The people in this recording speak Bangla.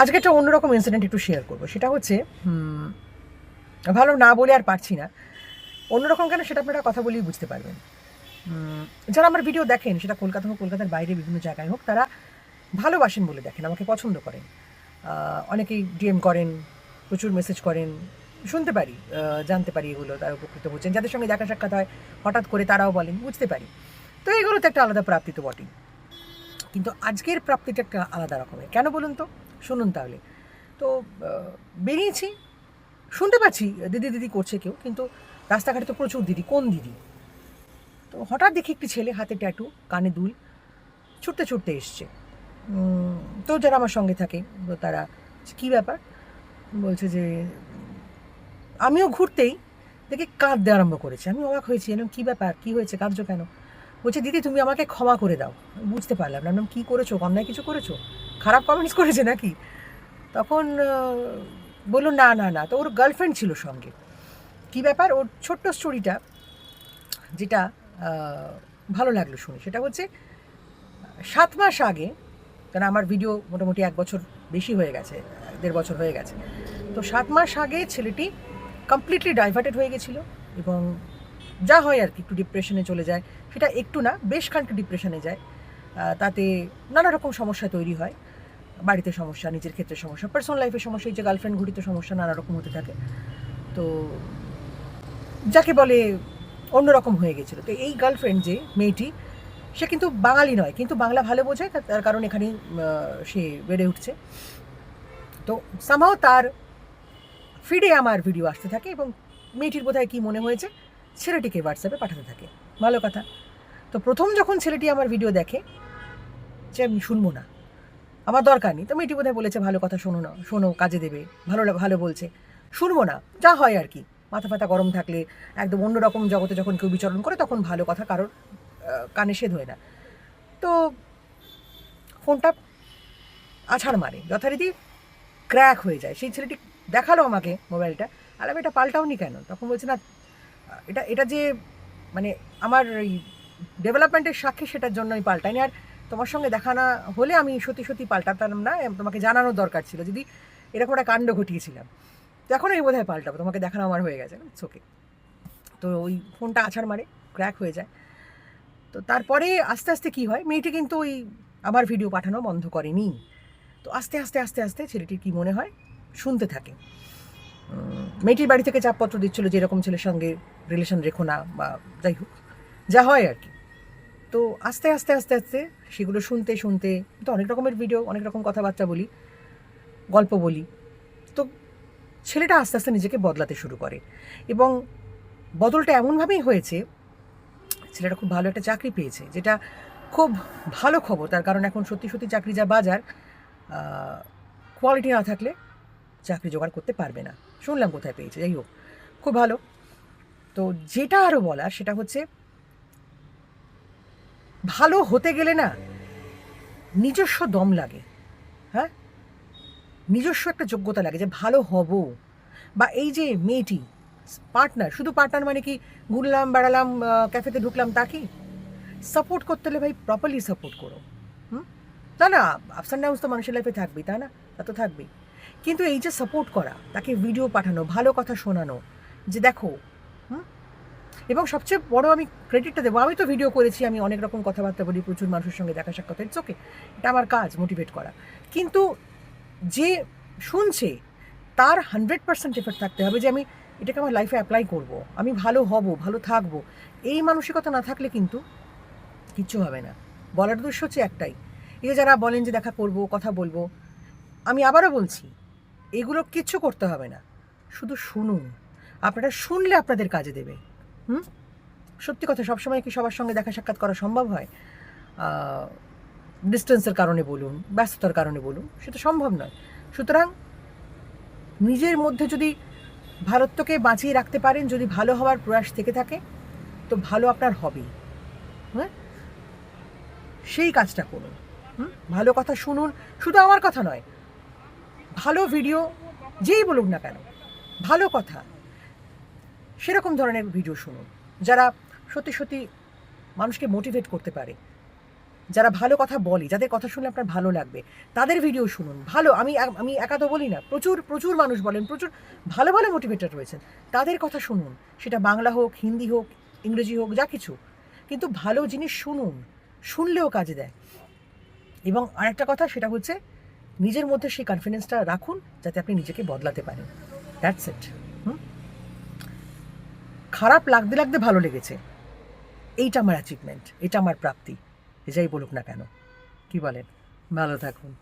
আজকে একটা অন্যরকম ইনসিডেন্ট একটু শেয়ার করব। সেটা হচ্ছে ভালো না বলে আর পারছি না। অন্যরকম কেন সেটা আপনারা কথা বলেই বুঝতে পারবেন। যারা আমার ভিডিও দেখেন, সেটা কলকাতা হোক, কলকাতার বাইরে বিভিন্ন জায়গায় হোক, তারা ভালোবাসেন বলে দেখেন, আমাকে পছন্দ করেন। অনেকেই ডিএম করেন, প্রচুর মেসেজ করেন, শুনতে পারি জানতে পারি এগুলো, তারা উপকৃত হচ্ছেন। যাদের সঙ্গে দেখা সাক্ষাৎ হয়, হঠাৎ করে তারাও বলেন, বুঝতে পারি। তো এগুলো তো একটা আলাদা প্রাপ্তি তো বটেই। কিন্তু আজকের প্রাপ্তিটা একটা আলাদা রকমের। কেন বলুন তো? শুনুন তাহলে। তো বেরিয়েছি। শুনতে পাচ্ছি, দিদি দিদি করছে কেউ, কিন্তু রাস্তাঘাটে তো প্রচুর দিদি। কোন দিদি? তো হঠাৎ দেখি একটি ছেলে হাতে ট্যাটু, কানে দুল, ছুটতে ছুটতে এসছে। তো যারা আমার সঙ্গে থাকে, তারা, কী ব্যাপার? বলছে যে, আমিও ঘুরতেই দেখি কাঁদতে আরম্ভ করেছে। আমি অবাক হয়েছি এরকম কী ব্যাপার? কী হয়েছে? কাঁদছো কেন? বলছে, দিদি, তুমি আমাকে ক্ষমা করে দাও। বুঝতে পারলাম না। কী করেছ? অন্যায় কিছু করেছ? খারাপ কমেন্টস করেছে নাকি? তখন বলল, না না না। তো ওর গার্লফ্রেন্ড ছিল সঙ্গে। কী ব্যাপার? ওর ছোট্ট স্টোরিটা যেটা ভালো লাগল শুনে, সেটা হচ্ছে, সাত মাস আগে কারণ আমার ভিডিও মোটামুটি এক বছর বেশি হয়ে গেছে, দেড় বছর হয়ে গেছে। তো সাত মাস আগে ছেলেটি কমপ্লিটলি ডাইভার্টেড হয়ে গেছিল এবং যা হয় আর কি, একটু ডিপ্রেশনে চলে যায়। সেটা একটু না, বেশ খানিকটা ডিপ্রেশনে যায়। তাতে নানা রকম সমস্যা তৈরি হয়। বাড়িতে সমস্যা, নিজের ক্ষেত্রে সমস্যা পার্সোনাল লাইফে সমস্যা, এই যে গার্লফ্রেন্ড ঘটিত সমস্যা নানা রকম হতে থাকে। তো যাকে বলে অন্যরকম হয়ে গেছিল। তো এই গার্লফ্রেন্ড যে মেয়েটি, সে কিন্তু বাঙালি নয়, কিন্তু বাংলা ভালো তার- তার কারণ এখানে সে বেড়ে উঠছে। তো সামাও তার ফিডে আমার ভিডিও আসতে থাকে এবং মেয়েটির বোধহয় কী মনে হয়েছে, ছেলেটিকে হোয়াটসঅ্যাপে পাঠাতে থাকে। ভালো কথা। তো প্রথম যখন ছেলেটি আমার ভিডিও দেখে, যে আমি শুনব না আমার দরকার নেই। তো মেয়েটি বোধহয় বলেছে ভালো কথা শোনো না, শোনো, কাজে দেবে। ভালো ভালো বলছে। শুনব না, যা হয় আর কি। মাথা ফাতা গরম থাকলে একদম অন্যরকম জগতে যখন কেউ বিচরণ করে তখন ভালো কথা কারোর কানে সেদ হয় না। তো ফোনটা আছাড় মারে, যথারীতি ক্র্যাক হয়ে যায়। সেই ছেলেটি দেখাল আমাকে মোবাইলটা, আর আমি এটা পাল্টাওনি কেন? তখন বলছে, না, এটা এটা যে মানে আমার ওই ডেভেলপমেন্টের সাক্ষী সেটার জন্য আমি পাল্টাইনি আর তোমার সঙ্গে দেখা না হলে আমি সত্যি সত্যি পাল্টাতাম না তোমাকে জানানোর দরকার ছিল, যদি এরকম একটা কাণ্ড ঘটিয়েছিলাম। তো এখন আমি বোধহয় পাল্টাবো, তোমাকে দেখানো আমার হয়ে গেছে ওকে তো ওই ফোনটা আছাড় মারে ক্র্যাক হয়ে যায়। তো তারপরে আস্তে আস্তে কি হয়, মেয়েটি কিন্তু ওই আমার ভিডিও পাঠানো বন্ধ করেনি। তো আস্তে আস্তে আস্তে আস্তে ছেলেটির কি মনে হয়, শুনতে থাকে। মেয়েটির বাড়ি থেকে চাপপত্র দিচ্ছিল যে এরকম ছেলের সঙ্গে রিলেশন রেখো না বা যাই হোক, যা হয় আর কি। তো আস্তে আস্তে আস্তে আস্তে সেগুলো শুনতে শুনতে তো অনেক রকমের ভিডিও অনেক রকম কথাবার্তা বলি, গল্প বলি। তো ছেলেটা আস্তে আস্তে নিজেকে বদলাতে শুরু করে এবং বদলটা এমনভাবেই হয়েছে, ছেলেটা খুব ভালো একটা চাকরি পেয়েছে, যেটা খুব ভালো খবর। তার কারণ এখন সত্যি সত্যি চাকরি যা বাজার কোয়ালিটি না থাকলে চাকরি জোগাড় করতে পারবে না। শুনলাম কোথায় পেয়েছে, যাই হোক, খুব ভালো। তো যেটা আরও বলার সেটা হচ্ছে ভালো হতে গেলে না নিজস্ব দম লাগে হ্যাঁ? নিজস্ব একটা যোগ্যতা লাগে যে ভালো হব। বা এই যে মেয়েটি পার্টনার শুধু পার্টনার মানে কি ঘুরলাম, বেড়ালাম ক্যাফেতে ঢুকলাম, তা কি? সাপোর্ট করতে হলে ভাই প্রপারলি সাপোর্ট করো, হুম? না না আপস অ্যান্ড ডাউন্স তো মানুষের লাইফে থাকবেই তাই না? তা তো থাকবেই। কিন্তু এই যে সাপোর্ট করা, তাকে ভিডিও পাঠানো, ভালো কথা শোনানো, যে দেখো, হুম? এবং সবচেয়ে বড় আমি ক্রেডিটটা দেবো। আমি তো ভিডিও করেছি, আমি অনেক রকম কথাবার্তা বলি, প্রচুর মানুষের সঙ্গে দেখা সাক্ষাৎ ইটস ওকে এটা আমার কাজ মোটিভেট করা। কিন্তু যে শুনছে, তার হান্ড্রেড পার্সেন্ট এফেক্ট থাকতে হবে যে আমি এটাকে আমার লাইফে অ্যাপ্লাই করব। আমি ভালো হব, ভালো থাকব। এই মানসিকতা না থাকলে কিন্তু কিচ্ছু হবে না। বলার উদ্দেশ্য হচ্ছে একটাই। এই যারা বলেন যে দেখা করব, কথা বলব, আমি আবারও বলছি, এগুলো কিচ্ছু করতে হবে না। শুধু শুনুন। আপনারা শুনলে আপনাদের কাজে দেবে। হুম? সত্যি কথা, সবসময় কি সবার সঙ্গে দেখা সাক্ষাৎ করা সম্ভব হয়? ডিস্টেন্সের কারণে বলুন, ব্যস্ততার কারণে বলুন, সেটা সম্ভব নয়। সুতরাং নিজের মধ্যে যদি ভারতকে বাঁচিয়ে রাখতে পারেন, যদি ভালো হওয়ার প্রয়াস থেকে থাকে, তো ভালো আপনার হবেই হ্যাঁ? সেই কাজটা করুন। ভালো কথা শুনুন, শুধু আমার কথা নয়, ভালো ভিডিও যেই বলুক না কেন, ভালো কথা। সেরকম ধরনের ভিডিও শুনুন। যারা সত্যি সত্যি মানুষকে মোটিভেট করতে পারে, যারা ভালো কথা বলে, যাদের কথা শুনলে আপনার ভালো লাগবে, তাদের ভিডিও শুনুন। ভালো, আমি আমি একা তো বলি না, প্রচুর প্রচুর মানুষ বলেন, প্রচুর, ভালো ভালো মোটিভেটার রয়েছেন। তাদের কথা শুনুন। সেটা বাংলা হোক, হিন্দি হোক, ইংরেজি হোক, যা কিছু। কিন্তু ভালো জিনিস শুনুন, শুনলেও কাজে দেয়। এবং আরেকটা কথা, সেটা হচ্ছে নিজের মধ্যে সেই কনফিডেন্সটা রাখুন, যাতে আপনি নিজেকে বদলাতে পারেন। দ্যাটস ইট খারাপ লাগতে লাগতে ভালো লেগেছে। এইটা আমার অ্যাচিভমেন্ট এটা আমার প্রাপ্তি যাই বলুক না কেন। কি বলেন? ভালো থাকুন।